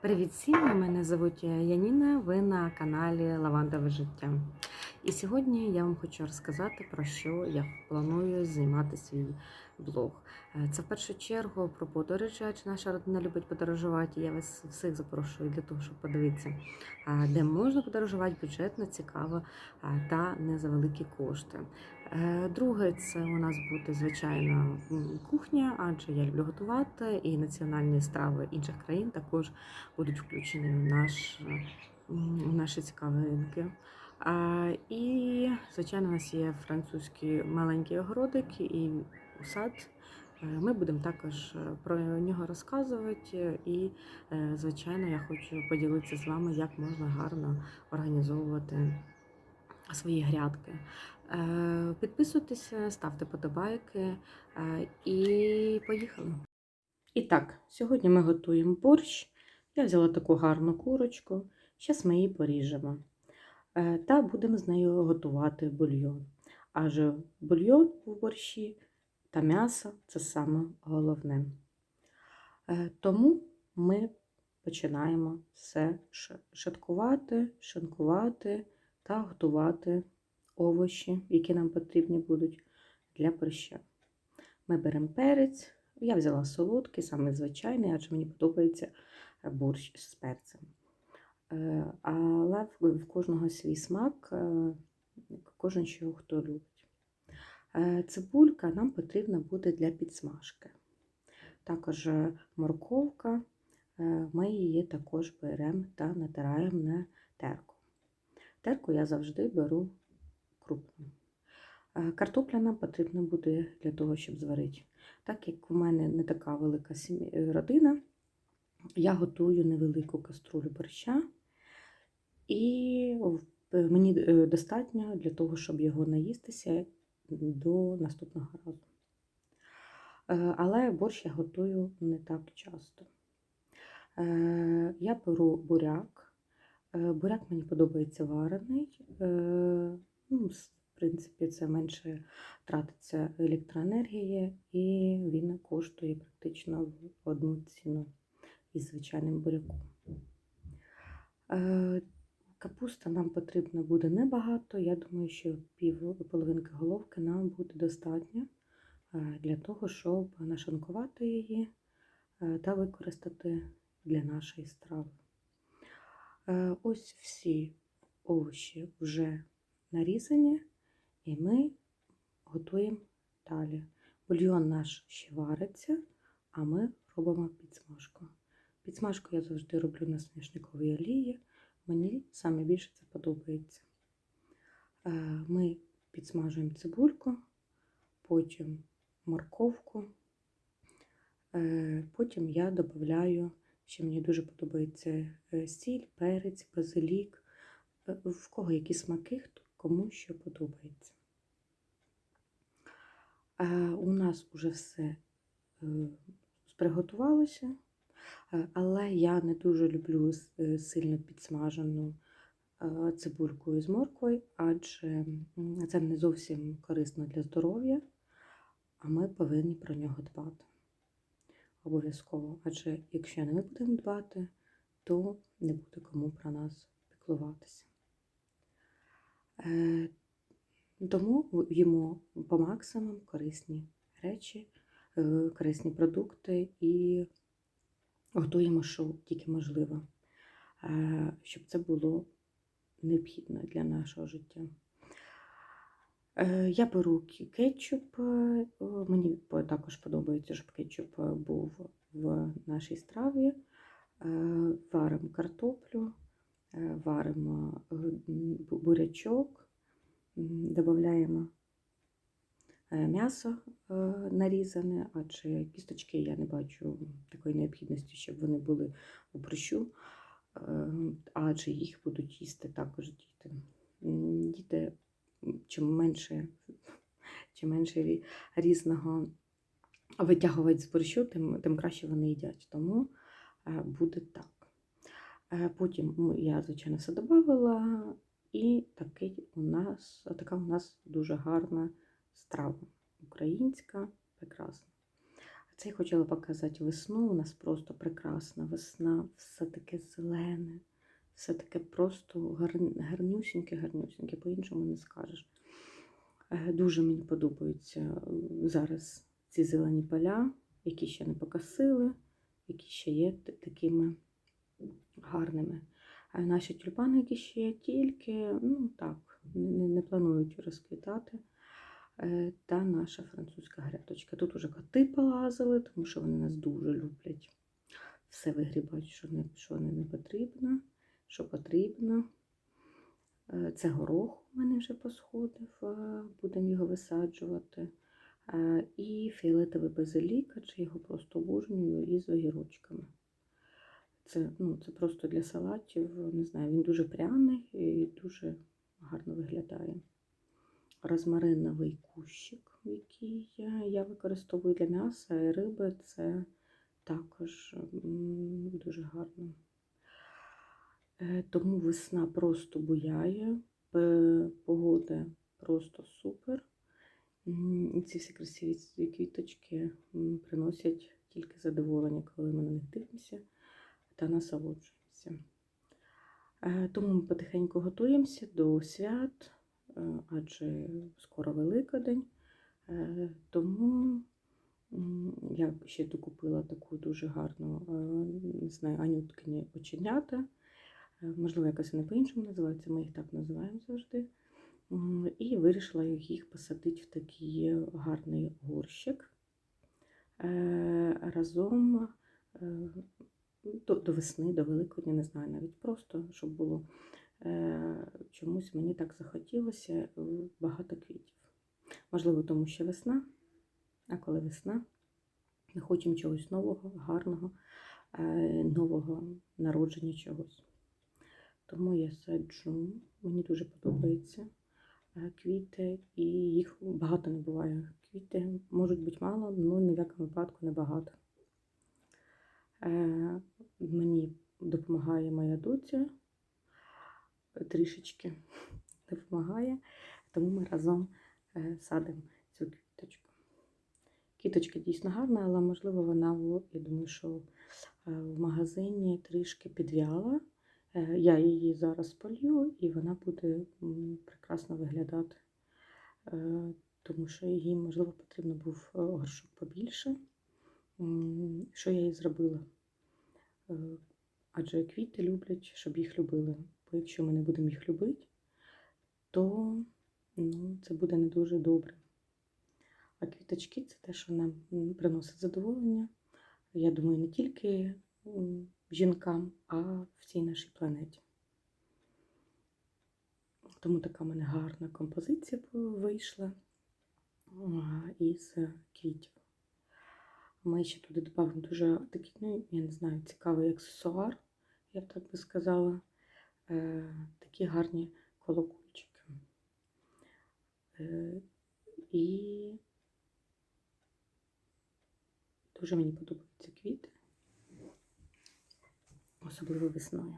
Привіт всім! Мене звуть Яніна. Ви на каналі Лавандове життя. І сьогодні я вам хочу розказати про що я планую знімати свій блог. Е, Це в першу чергу про подорожі, адже наша родина любить подорожувати. Я вас всіх запрошую для того, щоб подивитися, де можна подорожувати бюджетно, цікаво та не за великі кошти. Е, Друге, це у нас буде звичайно м, кухня, адже я люблю готувати, і національні страви інших країн також будуть включені в, наш, в наші цікавинки. І, звичайно, у нас є французький маленький огородик і сад. Е, Ми будемо також е, про нього розказувати, і, е, звичайно, я хочу поділитися з вами, як можна гарно організовувати свої грядки. Підписуйтеся, ставте подобайки і поїхали. І так, сьогодні ми готуємо борщ. Я взяла таку гарну курочку, зараз ми її поріжемо. Е, Та будемо з нею готувати бульйон. Адже бульйон в борщі та м'ясо це саме головне. Е, Тому ми починаємо все шаткувати, шинкувати та готувати овочі, які нам потрібні будуть для борща. Ми беремо перець. Я взяла солодкий, саме звичайний, адже мені подобається борщ з перцем. Е, Але в кожного свій смак, е, кожен що хто любить. Е, Цибулька нам потрібна буде для підсмажки. Також морковка, ми її також беремо та натираємо на терку. Терку я завжди беру крупну. Картопля нам потрібна буде для того, щоб зварити. Так як у мене не така велика родина, я готую невелику каструлю борща, і мені е, достатньо для того, щоб його наїстися до наступного разу. Е, Але борщ я готую не так часто. Е, Я беру буряк. Е, Буряк мені подобається варений. Е, Ну, в принципі, це менше тратиться електроенергії, і він коштує практично в одну ціну із звичайним буряком. Е, Капуста нам потрібно буде небагато. Я думаю, що пів половинки головки нам буде достатньо е, для того, щоб нашинкувати її е, та використати для нашої страви. Ось всі овочі вже нарізані, і ми готуємо далі. Бульйон наш ще вариться, а ми робимо підсмажку. Підсмажку я завжди роблю на соняшниковій олії. Мені саме більше це подобається. Е, Ми підсмажуємо цибульку, потім морковку. Е, Потім я додаю, ще мені дуже подобається е, сіль, перець, базилік. В кого які смаки, кому що подобається. У нас вже все приготувалося, але я не дуже люблю е, сильно підсмажену е, цибульку із морквою, адже це не зовсім корисно для здоров'я, а ми повинні про нього дбати. Обов'язково. Адже якщо не ми будемо дбати, то не буде кому про нас піклуватися. Е, Тому їмо по максимуму корисні речі, е, корисні продукти і готуємо, що тільки можливо, е, щоб це було необхідно для нашого життя. Е, Я беру кетчуп. е, Мені також подобається, щоб кетчуп був в нашій страві. Варимо картоплю, варимо бурячок, додаємо м'ясо е, нарізане, адже кісточки я не бачу такої необхідності, щоб вони були у борщу, е, адже їх будуть їсти також діти. Діти чим менше, чим менше різного витягувати з борщу, тим, тим краще вони їдять. Тому е, буде так. Е, Потім я, звичайно, все додавала, і такий у нас, така у нас дуже гарна страва. Українська, прекрасна. Це я хотіла показати весну. У нас просто прекрасна весна, все таке зелене, все таке просто гарнюсіньке, гарнюсіньке, по-іншому не скажеш. Е, Дуже мені подобаються зараз ці зелені поля, які ще не покосили, які ще є такими гарними. А наші тюльпани, які ще є, тільки ну так, не, не планують розквітати. Е, Та наша французька грядочка. Тут уже коти полазили, тому що вони нас дуже люблять. Все вигрібають, що не, що не, потрібно, що потрібно. Е, Це горох у мене вже посходив, будемо його висаджувати. Е, І фіолетовий базилік, чи його просто обожнюю із огірочками. Це, ну, це просто для салатів. Не знаю, він дуже пряний і дуже гарно виглядає. Розмариновий кущик, який я, використовую для м'яса і риби, це також дуже гарно. Е, Тому весна просто буяє, погода просто супер. Ці всі красиві квіточки приносять тільки задоволення, коли ми на них дивимося та насолоджуємося. Е, Тому ми потихеньку готуємося до свят, адже скоро Великодень. Е, Тому я ще докупила таку дуже гарну, е, не знаю, анюткині оченята. Е, Можливо, якось вони по-іншому називаються, ми їх так називаємо завжди. І вирішила їх посадити в такий гарний горщик. Е, Разом е, до, весни, до Великодня, не знаю, навіть просто, щоб було е, чомусь мені так захотілося е, багато квітів. Можливо, тому що весна, а коли весна, ми хочемо чогось нового, гарного, е, нового народження чогось. Тому я саджу, мені дуже подобається е, квіти, і їх багато не буває. Квіти можуть бути мало, але ні в якому випадку не багато. Е, Мені допомагає моя доця трішечки допомагає, тому ми разом е, садимо цю квіточку. Квіточка дійсно гарна, але можливо вона, я думаю, що е, в магазині трішки підв'яла. Е, Я її зараз полью і вона буде прекрасно виглядати, тому що їй, можливо, потрібно був горшок побільше. Що я їй зробила? Адже квіти люблять, щоб їх любили. Бо якщо ми не будемо їх любити, то ну, це буде не дуже добре. А квіточки це те, що нам приносить задоволення. Я думаю, не тільки жінкам, а в цій нашій планеті. Тому така в мене гарна композиція вийшла із квітів. Ми ще туди додамо дуже такий, ну, я не знаю, цікавий аксесуар, я б так би сказала. Е, такі гарні колокольчики. Е, і дуже мені подобаються квіти, особливо весною.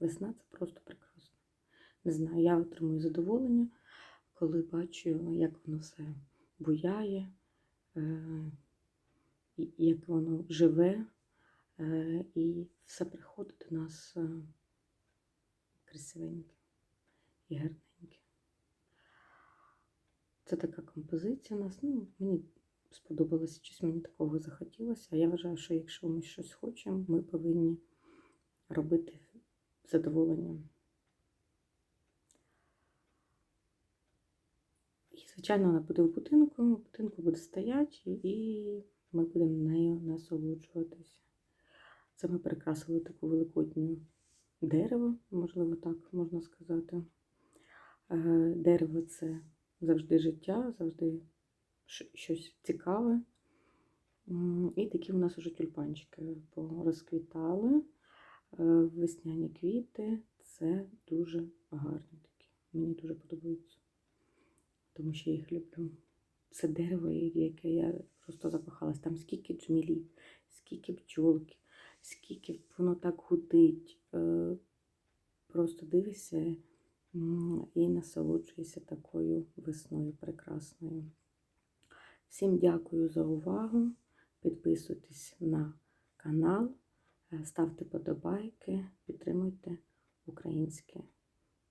Весна це просто прекрасно. Не знаю, я отримую задоволення, коли бачу, як воно все буяє. Е, як воно живе, і все приходить до нас красивеньке і гарненьке. Це така композиція у нас. Ну, мені сподобалося, щось мені такого захотілося. А я вважаю, що якщо ми щось хочемо, ми повинні робити задоволенням. І, звичайно, вона буде в будинку, в будинку буде стояти, і ми будемо нею насолоджуватися. Це ми прикрасили таку великодню дерево, можливо, так можна сказати. Е, Дерево це завжди життя, завжди щось цікаве. І такі у нас уже тюльпанчики розквітали. Е, Весняні квіти це дуже гарні такі. Мені дуже подобаються, тому що я їх люблю. Це дерево, яке я просто закохалась. Там скільки джмілів, скільки бджолки, скільки воно так гудить. Е, просто дивишся і насолоджуйся такою весною прекрасною. Всім дякую за увагу. Підписуйтесь на канал, е, ставте подобайки, підтримуйте українське.